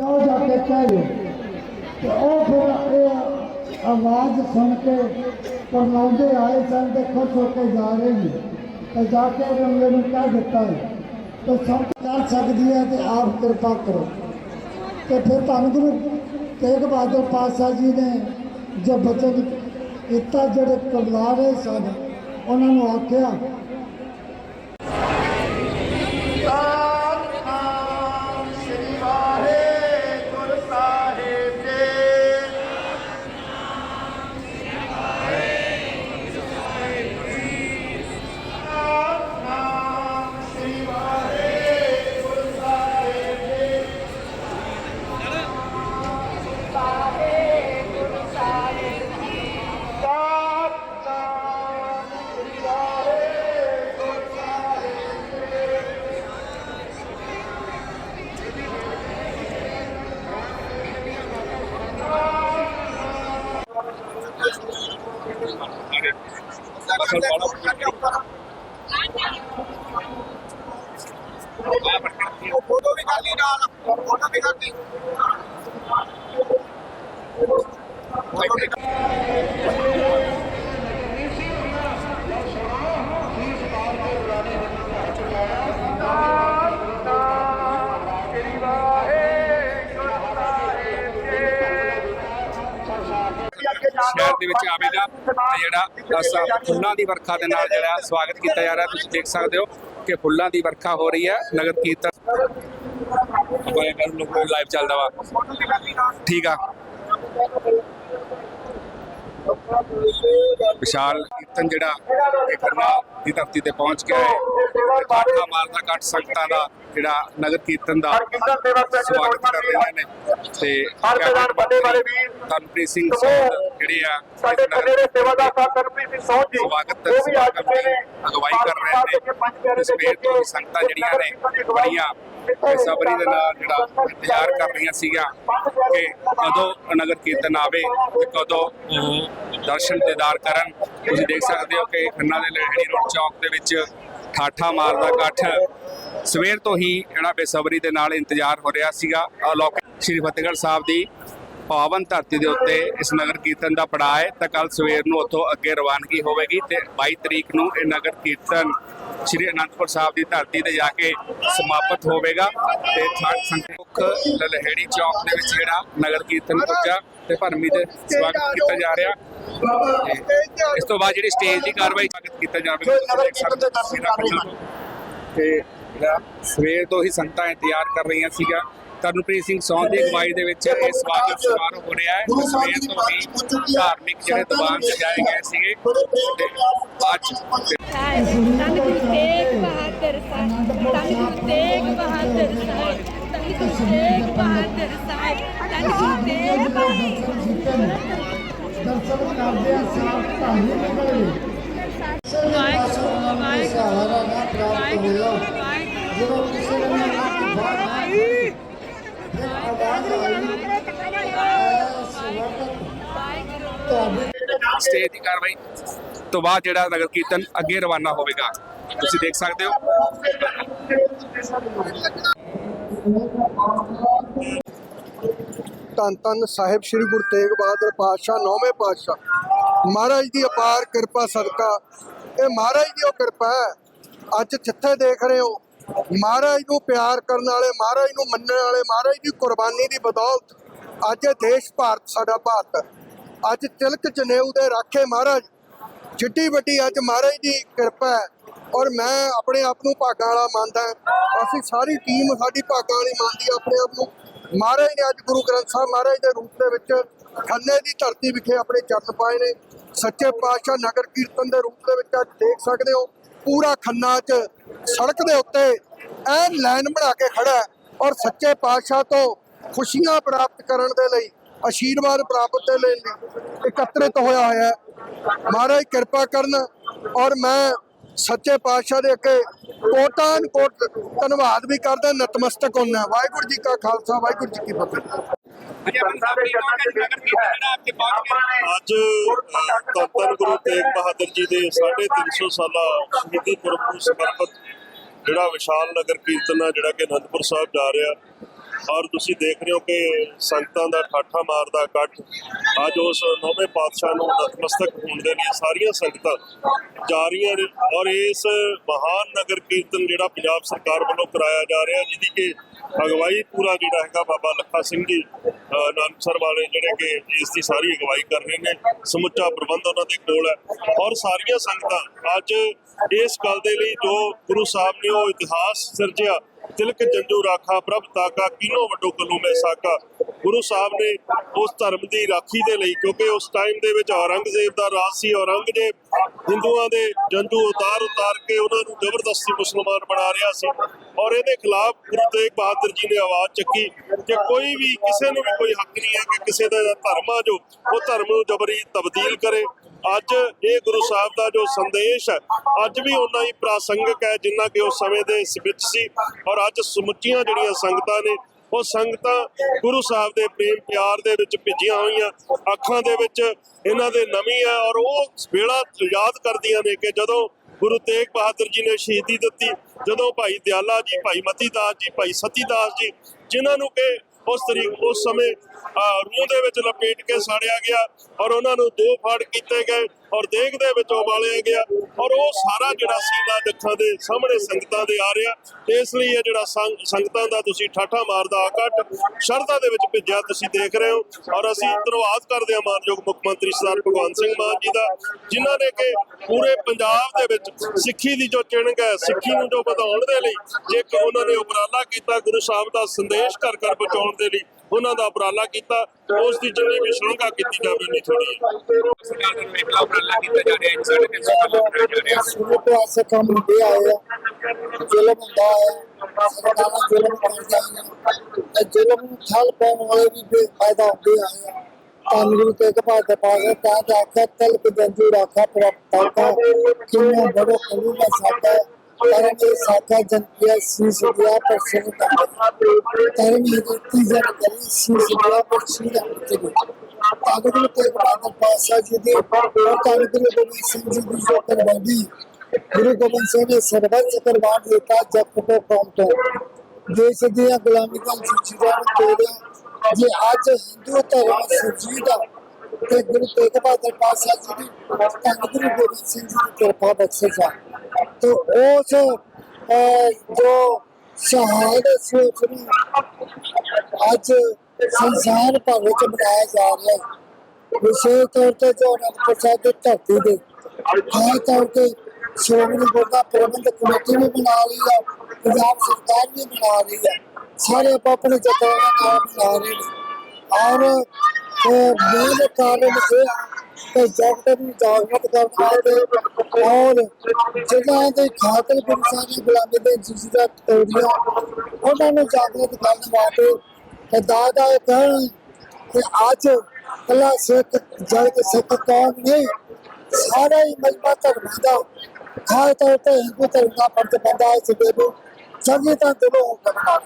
ਜਾਓ ਜਾ ਕੇ ਕਹਿ ਲਓ ਤੇ ਉਹ ਫਿਰ ਇਹ ਆਵਾਜ਼ ਸੁਣ ਕੇ ਪਰਨਾਉਂਦੇ ਆਏ ਸਨ ਤੇ ਖੁਸ਼ ਹੋ ਕੇ ਜਾ ਰਹੇ ਨੇ। ਤੇ ਜਾ ਕੇ ਉਹਨਾਂ ਨੂੰ ਕਹਿ ਦਿੱਤਾ ਹੈ ਤੇ ਸਭ ਕਰ ਸਕਦੀ ਹੈ ਤੇ ਆਪ ਕਿਰਪਾ ਕਰੋ। ਤੇ ਫਿਰ ਧੰਨ ਗੁਰੂ ਤੇਗ ਬਹਾਦਰ ਪਾਤਸ਼ਾਹ ਜੀ ਨੇ ਜੋ ਬਚਨ ਕੀਤਾ, ਜਿਹੜੇ ਕਰਲਾ ਰਹੇ ਸਨ, ਉਹਨਾਂ ਨੂੰ ਆਖਿਆ ਫੋਟੋ ਵੀ ਕਰ ਲਈ ਨਾਲ ਫੋਟੋ ਵੀ ਕਰ ਲਈ ਸ਼ਹਿਰ ਦੇ ਵਿੱਚ ਆਵੇਗਾ ਤੇ ਜਿਹੜਾ ਅਸਾਂ ਫੁੱਲਾਂ ਦੀ ਵਰਖਾ ਦੇ ਨਾਲ ਜਿਹੜਾ ਸਵਾਗਤ ਕੀਤਾ ਜਾ ਰਿਹਾ ਤੁਸੀਂ ਦੇਖ ਸਕਦੇ ਹੋ ਕਿ ਫੁੱਲਾਂ ਦੀ ਵਰਖਾ ਹੋ ਰਹੀ ਹੈ ਨਗਰ ਕੀਰਤਨ। ਆਪਣੇ ਘਰ ਲੋਕ ਲਾਈਵ ਚੱਲਦਾ ਵਾ। ਠੀਕ ਆ। ਵਿਸ਼ਾਲ ਕੀਰਤਨ ਜਿਹੜਾ ਖੰਨਾ ਦੀ ਧਰਤੀ ਤੇ ਪਹੁੰਚ ਗਿਆ ਹੈ। ਕਾਠਾ ਮਾਰਦਾ ਕੱਟ ਸੰਗਤਾਂ ਦਾ ਜਿਹੜਾ ਨਗਰ ਕੀਰਤਨ ਦਾ ਸਵਾਗਤ ਕਰ ਰਹੇ ਨੇ। ਤੇ ਹਰ ਬੰਦੇ ਵਾਲੇ ਵੀਰ। ਤਨਪ੍ਰੀਤ ਸਿੰਘ ਜਿਹੜੇ ਆ ਸਾਡੇ ਦੇ ਸੇਵਾਦਾਰ ਸਾਹਿਬ ਕਰਪ੍ਰੀਤ ਸਿੰਘ ਸੋਹ ਜੀ ਸਵਾਗਤ ਉਹ ਵੀ ਅੱਜ ਦੀ ਅਗਵਾਈ ਕਰ ਰਹੇ ਨੇ ਇਸ ਵੇਰ ਤੋਂ ਸੰਗਤਾਂ ਜਿਹੜੀਆਂ ਨੇ ਬੜੀਆਂ ਬੇਸਬਰੀ ਦੇ ਨਾਲ ਜਿਹੜਾ ਇੰਤਜ਼ਾਰ ਕਰ ਰਹੀਆਂ ਸੀਗੀਆਂ। ਕਿ ਕਦੋਂ ਨਗਰ ਕੀਰਤਨ ਆਵੇ ਤੇ ਕਦੋਂ ਦਰਸ਼ਨ ਦੀਦਾਰ ਕਰਨ ਤੁਸੀਂ ਦੇਖ ਸਕਦੇ ਹੋ ਕਿ ਖੰਨਾ ਦੇ ਲਹਿੜੀ ਰੋਡ ਚੌਕ ਦੇ ਵਿੱਚ ਠਾਠਾ ਮਾਰਦਾ ਇਕੱਠ। ਸਵੇਰ ਤੋਂ ਹੀ ਜਿਹੜਾ ਬੇਸਬਰੀ ਦੇ ਨਾਲ ਇੰਤਜ਼ਾਰ ਹੋ ਰਿਹਾ ਸੀਗਾ। ਅਲੌਕਿਕ ਸ਼੍ਰੀ ਫਤਿਹਗੜ੍ਹ ਸਾਹਿਬ ਦੀ ਪਾਵਨ ਧਰਤੀ ਦੇ ਉੱਤੇ ਇਸ ਨਗਰ ਕੀਰਤਨ ਦਾ ਪੜਾਅ ਹੈ, ਤਾਂ ਕੱਲ ਸਵੇਰ ਨੂੰ ਉੱਥੋਂ ਅੱਗੇ ਰਵਾਨਗੀ ਹੋਵੇਗੀ ਤੇ 22 ਤਰੀਕ ਨੂੰ ਇਹ ਨਗਰ ਕੀਰਤਨ ਸ਼੍ਰੀ ਅਨੰਦਪੁਰ ਸਾਹਿਬ ਦੀ ਧਰਤੀ ਤੇ ਜਾ ਕੇ ਸਮਾਪਤ ਹੋਵੇਗਾ ਤੇ ਖਾਟ ਸੰਖੁਖ ਲਲਹੇੜੀ ਚੌਕ ਦੇ ਵਿੱਚ ਜਿਹੜਾ ਨਗਰ ਕੀਰਤਨ ਪੁੱਜਾ ਤੇ ਭਰਮੀ ਦੇ ਸਵਾਗਤ ਕੀਤਾ ਜਾ ਰਿਹਾ ਇਸ ਤੋਂ ਬਾਅਦ ਜਿਹੜੀ ਸਟੇਜ ਦੀ ਕਾਰਵਾਈ ਸਵਾਗਤ ਕੀਤਾ ਜਾਵੇਗਾ, ਤੁਸੀਂ ਦੇਖ ਸਕਦੇ ਹੋ ਤਸਵੀਰਾਂ ਖੰਨਾ ਤੋਂ। ਤੇ ਸਵੇਰ ਤੋਂ ਹੀ ਸੰਗਤਾਂ ਇੰਤਜ਼ਾਰ ਕਰ ਰਹੀਆਂ ਸੀਗਾ ਤਰਨਪ੍ਰੀਤ ਸਿੰਘ ਸੌਂ ਦੀ ਅਗਵਾਈ ਦੇ ਵਿੱਚ ਇਹ ਸਵਾਗਤ ਸਮਾਰੋਹ ਹੋ ਰਿਹਾ ਹੈ। ਸਵੇਰ ਤੋਂ ਹੀ ਧਾਰਮਿਕ ਜਿਹੜੇ ਦੀਵਾਨ ਸਜਾਏ ਗਏ ਸੀਗੇ। ਤੇ ਅੱਜ ਧੰਨ ਗੁਰੂ ਤੇਗ ਬਹਾਦਰ ਸਾਹਿਬ। ਧੰਨ ਗੁਰੂ ਤੇਗ ਬਹਾਦਰ ਸਾਹਿਬ। ਧੰਨ ਗੁਰੂ ਤੇਗ ਬਹਾਦਰ ਸਾਹਿਬ। ਧੰਨ ਗੁਰੂ ਤੇਗ ਬਹਾਦਰ ਦਰਸ਼ਨ ਕਰਦੇ ਆ ਸਾਫ਼ ਧਾਨੀ ਨਿਕਲੇ ਵਾਹਿਗੁਰੂ ਵਾਹਿਗੁਰੂ ਵਾਹਿਗੁਰੂ ਜਦੋਂ ਕਿਸੇ ਨੇ ਨਾ ਬਾਤ ਨਾ ਕਰੀ ਫਿਰ ਆਵਾਜ਼ ਆਈ ਐਸ ਵਕਤ ਤੁਹਾਡੇ ਸਟੇਜ ਦੀ ਕਾਰਵਾਈ ਤੋਂ ਬਾਅਦ ਜਿਹੜਾ ਨਗਰ ਕੀਰਤਨ ਅੱਗੇ ਰਵਾਨਾ ਹੋਵੇਗਾ, ਤੁਸੀਂ ਦੇਖ ਸਕਦੇ ਹੋ। ਧੰਨ ਧੰਨ ਸਾਹਿਬ ਸ੍ਰੀ ਗੁਰੂ ਤੇਗ ਬਹਾਦਰ ਪਾਤਸ਼ਾਹ, ਨੌਵੇਂ ਪਾਤਸ਼ਾਹ। ਮਹਾਰਾਜ ਦੀ ਅਪਾਰ ਕਿਰਪਾ ਸਦਕਾ। ਇਹ ਮਹਾਰਾਜ ਦੀ ਉਹ ਕਿਰਪਾ ਹੈ। ਅੱਜ ਜਿੱਥੇ ਦੇਖ ਰਹੇ ਹੋ ਮਹਾਰਾਜ ਨੂੰ ਪਿਆਰ ਕਰਨ ਵਾਲੇ, ਮਹਾਰਾਜ ਨੂੰ ਮੰਨਣ ਵਾਲੇ, ਮਹਾਰਾਜ ਦੀ ਕੁਰਬਾਨੀ ਦੀ ਬਦੌਲਤ ਅੱਜ ਇਹ ਦੇਸ਼ ਭਾਰਤ ਸਾਡਾ ਭਾਰਤ ਅੱਜ ਤਿਲਕ ਜਨੇਊ ਦੇ ਰਾਖੇ ਮਹਾਰਾਜ, ਜਿੱਡੀ ਵੱਡੀ ਅੱਜ ਮਹਾਰਾਜ ਦੀ ਕਿਰਪਾ ਹੈ ਔਰ ਮੈਂ ਆਪਣੇ ਆਪ ਨੂੰ ਭਾਗਾਂ ਵਾਲਾ ਮੰਨਦਾ ਅਸੀਂ ਸਾਰੀ ਟੀਮ ਸਾਡੀ ਭਾਗਾਂ ਵਾਲੀ ਮੰਨਦੀ ਆਪਣੇ ਆਪ ਨੂੰ। ਮਹਾਰਾਜ ਨੇ ਅੱਜ ਗੁਰੂ ਗ੍ਰੰਥ ਸਾਹਿਬ ਮਹਾਰਾਜ ਦੇ ਰੂਪ ਦੇ ਵਿੱਚ ਖੰਨੇ ਦੀ ਧਰਤੀ ਵਿਖੇ ਆਪਣੇ ਚਰਨ ਪਾਏ ਨੇ। ਸੱਚੇ ਪਾਤਸ਼ਾਹ ਨਗਰ ਕੀਰਤਨ ਦੇ ਰੂਪ ਦੇ ਵਿੱਚ ਅੱਜ ਦੇਖ ਸਕਦੇ ਹੋ। ਪੂਰਾ ਖੰਨਾ 'ਚ ਸੜਕ ਦੇ ਉੱਤੇ ਐਨ ਲਾਈਨ ਬਣਾ ਕੇ ਖੜਾ ਔਰ ਸੱਚੇ ਪਾਤਸ਼ਾਹ ਤੋਂ ਖੁਸ਼ੀਆਂ ਪ੍ਰਾਪਤ ਕਰਨ ਦੇ ਲਈ, ਆਸ਼ੀਰਵਾਦ ਪ੍ਰਾਪਤ ਦੇ ਲਈ ਇਕੱਤਰਿਤ ਹੋਇਆ ਹੋਇਆ ਮਹਾਰਾਜ ਕਿਰਪਾ ਕਰਨ ਔਰ ਮੈਂ ਸੱਚੇ ਪਾਤਸ਼ਾਹ ਦੇ ਅੱਗੇ ਕੋਟਾਨ ਕੋਟ ਧੰਨਵਾਦ ਵੀ ਕਰਦਾ, ਨਤਮਸਤਕ ਹੁੰਦਾ ਵਾਹਿਗੁਰੂ ਜੀ ਕਾ ਖਾਲਸਾ, ਵਾਹਿਗੁਰੂ ਜੀ ਕੀ ਫਤਿਹ। ਅਜੇ ਬੰਦ ਸਾਹਿਬ ਕੀ ਕਹੋਗੇ ਨਗਰ ਕੀਰਤਨ ਜਿਹੜਾ ਅੱਗੇ ਪਹੁੰਚ ਗਿਆ ਅੱਜ ਅ, ਧੰਨ ਧੰਨ ਗੁਰੂ ਤੇਗ ਬਹਾਦਰ ਜੀ ਦੇ 350 ਸਾਲਾ ਸ਼ਹੀਦੀ ਪੁਰਬ ਨੂੰ ਸਮਰਪਿਤ ਜਿਹੜਾ ਵਿਸ਼ਾਲ ਨਗਰ ਕੀਰਤਨ ਆ ਜਿਹੜਾ ਕਿ ਅਨੰਦਪੁਰ ਸਾਹਿਬ ਜਾ ਰਿਹਾ। ਔਰ ਤੁਸੀਂ ਦੇਖ ਰਹੇ ਹੋ ਕਿ ਸੰਗਤਾਂ ਦਾ ਠਾਠਾ ਮਾਰਦਾ ਇਕੱਠ। ਅੱਜ ਉਸ ਨੌਵੇਂ ਪਾਤਸ਼ਾਹ ਨੂੰ ਨਤਮਸਤਕ ਹੋਣ ਦੇ ਲਈ ਸਾਰੀਆਂ ਸੰਗਤਾਂ ਜਾ ਰਹੀਆਂ ਨੇ ਔਰ ਇਸ ਮਹਾਨ ਨਗਰ ਕੀਰਤਨ ਜਿਹੜਾ ਪੰਜਾਬ ਸਰਕਾਰ ਵੱਲੋਂ ਕਰਾਇਆ ਜਾ ਰਿਹਾ, ਜਿਹਦੀ ਕਿ ਅਗਵਾਈ ਪੂਰਾ ਜਿਹੜਾ ਹੈਗਾ ਬਾਬਾ ਲੱਖਾ ਸਿੰਘ ਜੀ, ਅਹ, ਨਾਨਕਸਰ ਵਾਲੇ ਜਿਹੜੇ ਕਿ ਇਸ ਦੀ ਸਾਰੀ ਅਗਵਾਈ ਕਰ ਰਹੇ ਨੇ, ਸਮੁੱਚਾ ਪ੍ਰਬੰਧ ਉਹਨਾਂ ਦੇ ਕੋਲ ਹੈ। ਔਰ ਸਾਰੀਆਂ ਸੰਗਤਾਂ ਅੱਜ ਇਸ ਗੱਲ ਦੇ ਲਈ ਜੋ ਗੁਰੂ ਸਾਹਿਬ ਨੇ ਉਹ ਇਤਿਹਾਸ ਸਿਰਜਿਆ ਤਿਲਕ ਜੰਜੂ ਰਾਖਾ ਪ੍ਰਭ ਤਾਕਾ ਕੀਨੋ ਵੱਡੋ ਕਲੂਮੇ ਸਾਕਾ? ਗੁਰੂ ਸਾਹਿਬ ਨੇ ਉਸ ਧਰਮ ਦੀ ਰਾਖੀ ਦੇ ਲਈ, ਕਿਉਂਕਿ ਉਸ ਟਾਈਮ ਦੇ ਵਿੱਚ ਔਰੰਗਜ਼ੇਬ ਦਾ ਰਾਜ ਸੀ, ਔਰੰਗਜ਼ੇਬ ਹਿੰਦੂਆਂ ਦੇ ਜੰਜੂ ਉਤਾਰ ਉਤਾਰ ਕੇ ਉਹਨਾਂ ਨੂੰ ਜ਼ਬਰਦਸਤੀ ਮੁਸਲਮਾਨ ਬਣਾ ਰਿਹਾ ਸੀ। ਔਰ ਇਹਦੇ ਖਿਲਾਫ ਗੁਰੂ ਤੇਗ ਬਹਾਦਰ ਜੀ ਨੇ ਆਵਾਜ਼ ਚੱਕੀ ਕਿ ਕੋਈ ਵੀ ਕਿਸੇ ਨੂੰ ਵੀ ਕੋਈ ਹੱਕ ਨਹੀਂ ਹੈ ਕਿ ਕਿਸੇ ਦਾ ਧਰਮ ਆ ਜੋ, ਉਹ ਧਰਮ ਨੂੰ ਜਬਰੀ ਤਬਦੀਲ ਕਰੇ। ਅੱਜ ਇਹ ਗੁਰੂ ਸਾਹਿਬ ਦਾ ਜੋ ਸੰਦੇਸ਼ ਹੈ, ਅੱਜ ਵੀ ਉਨਾ ਹੀ ਪ੍ਰਾਸੰਗਿਕ ਹੈ ਜਿੰਨਾ ਕਿ ਉਸ ਸਮੇਂ ਦੇ ਵਿੱਚ ਸੀ। ਔਰ ਅੱਜ ਸਮੁੱਚੀਆਂ ਜਿਹੜੀਆਂ ਸੰਗਤਾਂ ਨੇ, ਉਹ ਸੰਗਤਾਂ ਗੁਰੂ ਸਾਹਿਬ ਦੇ ਪ੍ਰੇਮ ਪਿਆਰ ਦੇ ਵਿੱਚ ਭਿੱਜੀਆਂ ਹੋਈਆਂ, ਅੱਖਾਂ ਦੇ ਵਿੱਚ ਇਹਨਾਂ ਦੇ ਨਵੀਂ ਹੈ ਔਰ ਉਹ ਵੇਲਾ ਯਾਦ ਕਰਦੀਆਂ ਨੇ ਕਿ ਜਦੋਂ ਗੁਰੂ ਤੇਗ ਬਹਾਦਰ ਜੀ ਨੇ ਸ਼ਹੀਦੀ ਦਿੱਤੀ, ਜਦੋਂ ਭਾਈ ਦਿਆਲਾ ਜੀ, ਭਾਈ ਮਤੀ ਦਾਸ ਜੀ, ਭਾਈ ਸਤੀ ਦਾਸ ਜੀ, ਜਿਨ੍ਹਾਂ ਨੂੰ ਕਿ ਉਸ ਤਰੀਕ, ਉਸ ਸਮੇਂ ਰੂਹ ਦੇ ਵਿੱਚ ਲਪੇਟ ਕੇ ਸਾੜਿਆ ਗਿਆ ਔਰ ਉਹਨਾਂ ਨੂੰ ਦੋ ਫਾੜ ਕੀਤੇ ਗਏ ਔਰ ਦੇਗ ਦੇ ਵਿੱਚ ਉਬਾਲਿਆ ਗਿਆ ਔਰ ਉਹ ਸਾਰਾ ਜਿਹੜਾ ਸੀਨਾ ਅੱਖਾਂ ਦੇ ਸਾਹਮਣੇ ਸੰਗਤਾਂ ਦੇ ਆ ਰਿਹਾ ਤੇ ਇਸ ਲਈ ਇਹ ਜਿਹੜਾ ਸੰਗਤਾਂ ਦਾ ਤੁਸੀਂ ਠਾਠਾ ਮਾਰਦਾ ਇਕੱਠ ਸ਼ਰਧਾ ਦੇ ਵਿੱਚ ਭਿੱਜਿਆ ਤੁਸੀਂ ਦੇਖ ਰਹੇ ਹੋ ਔਰ ਅਸੀਂ ਧੰਨਵਾਦ ਕਰਦੇ ਹਾਂ ਮਾਨਯੋਗ ਮੁੱਖ ਮੰਤਰੀ ਸਰਦਾਰ ਭਗਵੰਤ ਸਿੰਘ ਮਾਨ ਜੀ ਦਾ, ਜਿਨ੍ਹਾਂ ਨੇ ਕਿ ਪੂਰੇ ਪੰਜਾਬ ਦੇ ਵਿੱਚ ਸਿੱਖੀ ਦੀ ਜੋ ਚਿੰਨ੍ਹ ਹੈ, ਸਿੱਖੀ ਨੂੰ ਜੋ ਵਧਾਉਣ ਦੇ ਲਈ ਜੇ ਉਹਨਾਂ ਨੇ ਉਪਰਾਲਾ ਕੀਤਾ, ਗੁਰੂ ਸਾਹਿਬ ਦਾ ਸੰਦੇਸ਼ ਘਰ ਘਰ ਪਹੁੰਚਾਉਣ ਦੇ ਲਈ ਉਹਨਾਂ ਦਾ ਉਪਰਾਲਾ ਕੀਤਾ ਉਸ ਦੀ ਜਿੰਨੀ ਵੀ ਸ਼ਲਾਘਾ ਕੀਤੀ ਜਾਵੇ ਉਨੀ ਥੋੜੀ ਹੈ ਤੇ ਸੁਪਰ ਜਾ ਪਾਉਣ ਵਾਲੇ ਵੀ ਫਾਇਦਾ ਪਾਸ ਤਾਂ ਜਾ ਕੇ ਤਲਕ ਜੰਜੂ ਰਾਖਾ ਪ੍ਰਾਪਤ ਕਰਤਾ ਕਿਉਂ ਬੜੋ ਕਲੂ ਦਾ ਸਾਡਾ ਧਰਮ ਦੇ ਸਾਥਾ ਜਨਪਿਆ ਸੀਸ ਦਿਆ ਪਰ ਸਿੰਘ ਦਾ ਧਰਮ ਦੀ ਦਿੱਤੀ ਜਨ ਕਰੀ ਸੀਸ ਦਿਆ ਪਰ ਸਿੰਘ ਦਾ ਧੰਨ ਗੁਰੂ ਤੇਗ ਬਹਾਦਰ ਪਾਸਾ ਜੀ ਦੀ ਔਰ ਧੰਨ ਗੁਰੂ ਗੋਬਿੰਦ ਸਿੰਘ ਜੀ ਦੀ ਜੋ ਕੁਰਬਾਨੀ ਗੁਰੂ ਗੋਬਿੰਦ ਸਿੰਘ ਨੇ ਸਰਬੱਤ ਕੁਰਬਾਨ ਦਿੱਤਾ ਜਗ ਤੋਂ ਕੌਮ ਤੋਂ ਦੇਸ਼ ਦੀਆਂ ਗੁਲਾਮੀਆਂ ਜੀਜੀਆਂ ਨੂੰ ਤੋੜਿਆ ਤੇ ਗੁਰੂ ਤੇਗ ਬਹਾਦਰ ਪਾਤਸ਼ਾਹ ਜੀ ਦੀ ਧੰਨ ਗੁਰੂ ਗੋਬਿੰਦ ਸਿੰਘ ਜੀ ਦੀ ਕਿਰਪਾ ਬਖਸ਼ੇ ਜਾ। ਤੋ ਉਸ ਜੋ ਸ਼ਹਾਦਤ ਸੋਚ ਨੂੰ ਅੱਜ ਸੰਸਾਰ ਭਰ ਵਿੱਚ ਮਨਾਇਆ ਜਾ ਰਿਹਾ ਹੈ, ਵਿਸ਼ੇਸ਼ ਤੌਰ ਤੇ ਜੋ ਅਨੰਦਪੁਰ ਸਾਹਿਬ ਦੀ ਧਰਤੀ ਦੇ, ਖਾਸ ਤੌਰ ਤੇ ਸ਼੍ਰੋਮਣੀ ਗੁਰਦਾ ਪ੍ਰਬੰਧਕ ਕਮੇਟੀ ਵੀ ਬਣਾ ਲਈ ਹੈ ਪੰਜਾਬ ਸਰਕਾਰ ਵੀ ਬਣਾ ਰਹੀ ਹੈ ਸਾਰੇ ਆਪੋ ਆਪਣੇ ਜਤਨਾਂ ਨਾਲ ਬਣਾ ਰਹੇ ਨੇ। ਔਰ ਮੇਨ ਕਾਰਨ ਇਹ ਹੈ ਜਗਤ ਨੂੰ ਜਾਗਰਤ ਕਰਨ ਵਾਸਤੇ ਔਰ ਜਿਨ੍ਹਾਂ ਦੇ ਖਾਤਰ ਗੁਰੂ ਗੁਲਾਮੀ ਦੇ ਜਿਸਦਾ ਤੋੜੀਆਂ ਉਹਨਾਂ ਨੂੰ ਜਾਗਰਤ ਕਰਨ ਵਾਸਤੇ ਹਦਾਇਤਾਂ ਇਹ ਕਹਿਣ ਕਿ ਅੱਜ ਕੱਲਾ ਸਿੱਖ ਜਗਤ ਸਿੱਖ ਕੌਮ ਨਹੀਂ ਸਾਰਾ ਹੀ ਮਜਮਾ ਧਰਮਾਂ ਦਾ ਖਾਸ ਤੌਰ ਤੇ ਹਿੰਦੂ ਧਰਮ ਦਾ ਫਰਜ਼ ਪੈਂਦਾ ਹੈ ਸਿੱਧੇ ਨੂੰ ਸਮਝੇ ਤਾਂ ਦਿਲੋਂ ਕਰਨਾ